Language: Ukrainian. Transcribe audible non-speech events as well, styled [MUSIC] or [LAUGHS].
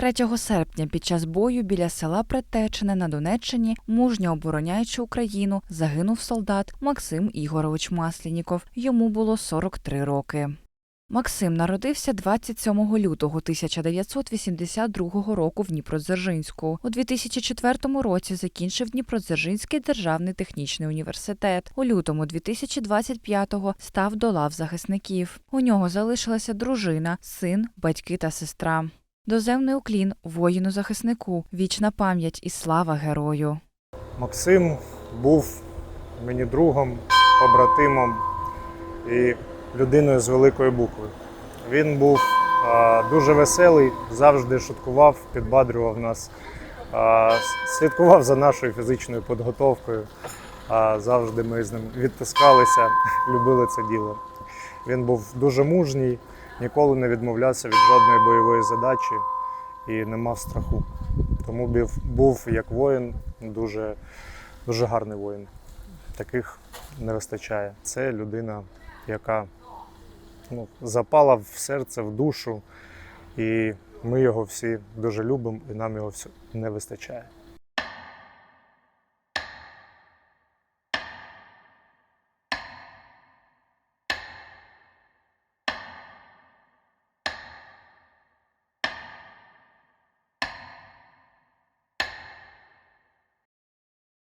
3 серпня під час бою біля села Претечине на Донеччині, мужньо обороняючи Україну, загинув солдат Максим Ігорович Маслініков. Йому було 43 роки. Максим народився 27 лютого 1982 року в Дніпродзержинську. У 2004 році закінчив Дніпродзержинський державний технічний університет. У лютому 2025-го став до лав захисників. У нього залишилася дружина, син, батьки та сестра. Доземний уклін воїну захиснику, вічна пам'ять і слава герою. Максим був мені другом, побратимом і людиною з великої букви. Він був а, дуже веселий, завжди шуткував, підбадрював нас, а, слідкував за нашою фізичною підготовкою. А, завжди ми з ним відтискалися, [LAUGHS] любили це діло. Він був дуже мужній, ніколи не відмовлявся від жодної бойової задачі і не мав страху. Тому був, як воїн дуже, дуже гарний воїн. Таких не вистачає. Це людина, яка ну, запала в серце, в душу, і ми його всі дуже любимо, і нам його не вистачає.